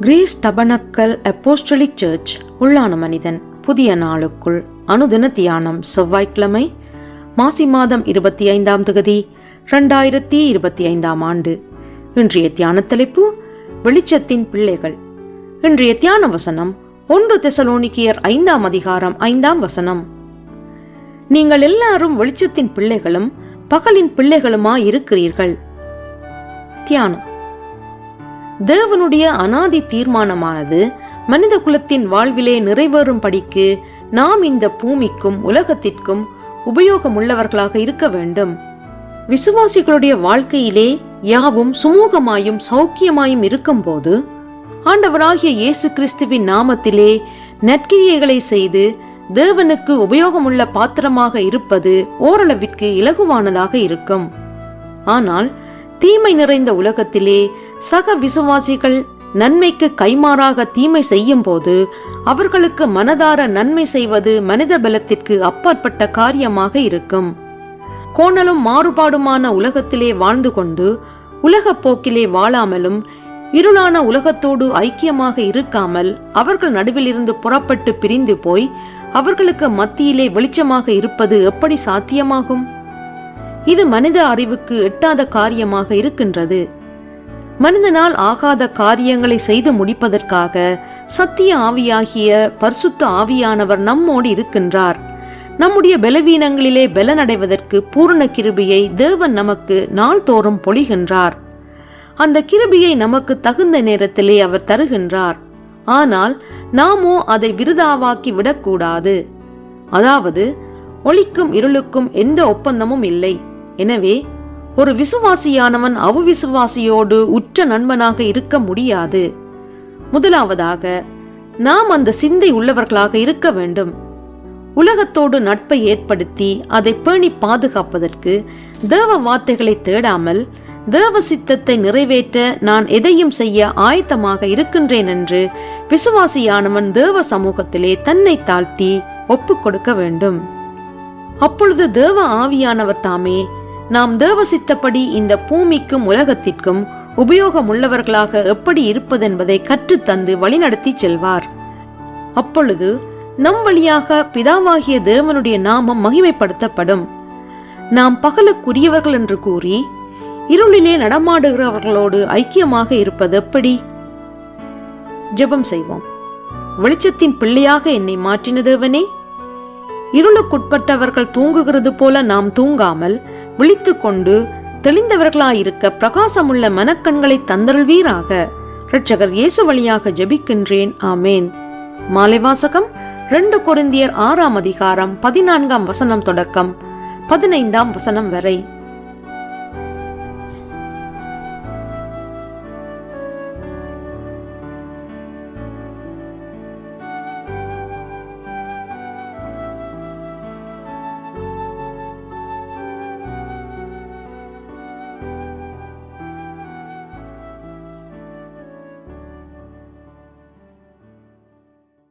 Greece tabernacle apostolic search உள்ளான மனிதன். புதிய நாளுக்குள் அனுதின தியானம் செவ்வாய்க்கிழமை மாசி மாதம் இருபத்தி ஐந்தாம் தொகுதி ரெண்டாயிரத்தி இருபத்தி ஐந்தாம் ஆண்டு. இன்றைய தியான தலைப்பு வெளிச்சத்தின் பிள்ளைகள். இன்றைய தியான வசனம் ஒன்று தெசலோனிக்கியர் ஐந்தாம் அதிகாரம் ஐந்தாம் வசனம். நீங்கள் எல்லாரும் வெளிச்சத்தின் பிள்ளைகளும் பகலின் பிள்ளைகளுமா இருக்கிறீர்கள் தியானம். தேவனுடைய அனாதி தீர்மானமானது மனித குலத்தின் வாழ்விலே நிறைவேறும்படிக்கு நாம் இந்த பூமிக்கும் உலகத்திற்கும் உபயோகமுள்ளவர்களாக இருக்க வேண்டும். விசுவாசிகளுடைய வாழ்க்கையிலே யாவும் சுமூகமாயும் சௌக்கியமாயும் இருக்கும்போது ஆண்டவராகிய இயேசு கிறிஸ்துவின் நாமத்திலே நற்கிரியைகளை செய்து தேவனுக்கு உபயோகமுள்ள பாத்திரமாக இருப்பது ஓரளவிற்கு இலகுவானதாக இருக்கும். ஆனால் தீமை நிறைந்த உலகத்திலே சக விசுவாசிகள் நன்மைக்கு கைமாறாக தீமை செய்யும் போது அவர்களுக்கு மனதார நன்மை செய்வது மனித பலத்திற்கு அப்பாற்பட்ட காரியமாக இருக்கும். கோணலும் மாறுபாடுமான உலகத்திலே வாழ்ந்து கொண்டு உலகப் போக்கிலே வாழாமலும் இருளான உலகத்தோடு ஐக்கியமாக இருக்காமல் அவர்கள் நடுவிலிருந்து புறப்பட்டு பிரிந்து போய் அவர்களுக்கு மத்தியிலே வெளிச்சமாக இருப்பது எப்படி சாத்தியமாகும்? இது மனித அறிவுக்கு எட்டாத காரியமாக இருக்கின்றது. மனிதனால் ஆகாத காரியங்களை செய்து முடிப்பதற்காக சத்திய ஆவியாகிய பரிசுத்த ஆவியானவர் நம்மோடு இருக்கின்றார். நம்முடைய பலவீனங்களிலே பலனடைவதற்கு பூரண கிருபியை தேவன் நமக்கு நாள்தோறும் பொழிகின்றார். அந்த கிருபியை நமக்கு தகுந்த நேரத்திலே அவர் தருகின்றார். ஆனால் நாமோ அதை விருதாவாக்கி விடக்கூடாது. அதாவது ஒளிக்கும் இருளுக்கும் எந்த ஒப்பந்தமும் இல்லை. எனவே ஒரு விசுவாசியானவன் அவ்விசுவாசியோடு உற்ற நண்பனாக இருக்க முடியாது. முதலாவதாக நாம் அந்த சிந்தை உள்ளவர்களாக இருக்க வேண்டும். உலகத்தோடு நட்பை ஏற்படுத்தி அதை பேணி பாதுகாப்பதற்கு தேவ வார்த்தைகளை தேடாமல் தேவ சித்தத்தை நிறைவேற்ற நான் எதையும் செய்ய ஆயத்தமாக இருக்கின்றேன் என்று விசுவாசியானவன் தேவ சமூகத்திலே தன்னை தாழ்த்தி ஒப்புக் கொடுக்க வேண்டும். அப்பொழுது தேவ ஆவியானவர் தாமே நாம் தேவசித்தபடி இந்த பூமிக்கும் உலகத்திற்கும் உபயோகமுள்ளவர்களாக எப்படி இருப்பதென்பதை கற்றுத்தந்து வழிநடத்தி செல்வார். அப்பொழுது நம் வழியாக பிதாவாகிய தேவனுடைய நாமம் மகிமைப்படுத்தப்படும். நாம் பகலுக்குரியவர்கள் என்று கூறி இருளிலே நடமாடுகிறவர்களோடு ஐக்கியமாக இருப்பது எப்படி? ஜெபம் செய்வோம். வெளிச்சத்தின் பிள்ளையாக என்னை மாற்றின தேவனே இருளுக்குட்பட்டவர்கள் தூங்குகிறது போல நாம் தூங்காமல் விழித்து கொண்டு தெளிந்தவர்களாயிருக்க பிரகாசமுள்ள மனக்கண்களை தந்தருள்வீராக. இரட்சகர் இயேசு வழியாக ஜெபிக்கின்றேன். ஆமேன். மாலைவாசகம் ரெண்டு கொரிந்தியர் ஆறாம் அதிகாரம் பதினான்காம் வசனம் தொடக்கம். பதினைந்தாம் வசனம் வரை.